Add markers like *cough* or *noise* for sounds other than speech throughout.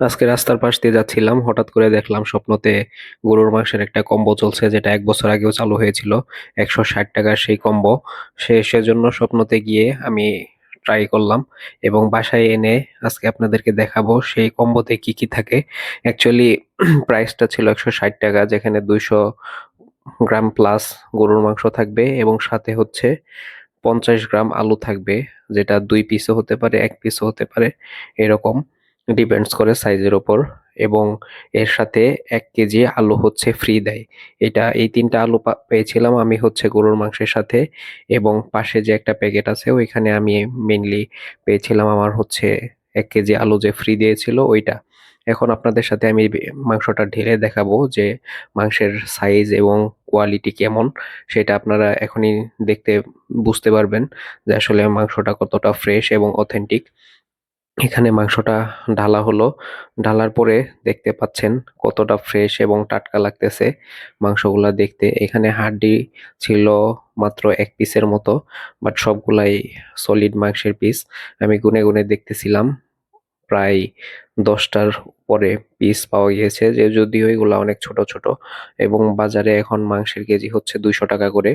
আজকে রাস্তার পাশ দিয়ে যাচ্ছিলাম, হঠাৎ করে দেখলাম স্বপ্নতে গরুর মাংসের একটা কম্বো চলছে, যেটা এক বছর আগেও চালু হয়েছিল, একশো ষাট টাকার সেই কম্বো। সে, সেজন্য স্বপ্নতে গিয়ে আমি ট্রাই করলাম এবং বাসায় এনে আজকে আপনাদেরকে দেখাবো সেই কম্বোতে কি কি থাকে। অ্যাকচুয়ালি প্রাইসটা *clears throat* ছিল একশো ষাট টাকা, যেখানে দুইশো গ্রাম প্লাস গরুর মাংস থাকবে এবং সাথে হচ্ছে পঞ্চাশ গ্রাম আলু থাকবে, যেটা দুই পিসও হতে পারে, এক পিসও হতে পারে, এরকম। ডিপেন্ডস করে সাইজের ওপর এবং এর সাথে এক কেজি আলু হচ্ছে ফ্রি দেয়। এটা এই তিনটা আলু পেয়েছিলাম আমি হচ্ছে গরুর মাংসের সাথে এবং পাশে যে একটা প্যাকেট আছে ওইখানে আমি মেনলি পেয়েছিলাম আমার হচ্ছে এক কেজি আলু যে ফ্রি দিয়েছিল ওইটা। এখন আপনাদের সাথে আমি মাংসটা ঢেলে দেখাবো যে মাংসের সাইজ এবং কোয়ালিটি কেমন, সেটা আপনারা এখনই দেখতে বুঝতে পারবেন যে আসলে মাংসটা কতটা ফ্রেশ এবং অথেন্টিক এখানে মাংসটা ঢালা হলো। ঢালার পরে দেখতে পাচ্ছেন কতটা ফ্রেশ এবং টাটকা লাগতেছে মাংসগুলা দেখতে। এখানে হাড্ডি ছিল মাত্র এক পিসের মতো বাট সবগুলাই সলিড মাংসের পিস আমি গুনে গুনে দেখতেছিলাম, প্রায় দশটার পরে পিস পাওয়া গিয়েছে, যে যদিও এগুলা অনেক ছোট ছোট। এবং বাজারে এখন মাংসের কেজি হচ্ছে দুইশো টাকা করে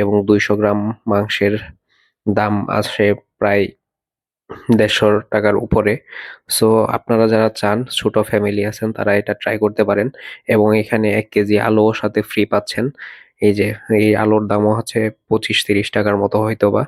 এবং দুইশো গ্রাম মাংসের দাম আসে প্রায় দেড়শো টাকার উপরে। সো আপনারা যারা চান, ছোট ফ্যামিলি আছেন, তারা এটা ট্রাই করতে পারেন এবং এখানে এক কেজি আলুও সাথে ফ্রি পাচ্ছেন। এই যে, এই আলুর দামও হচ্ছে পঁচিশ তিরিশ টাকার মতো হয়তো বা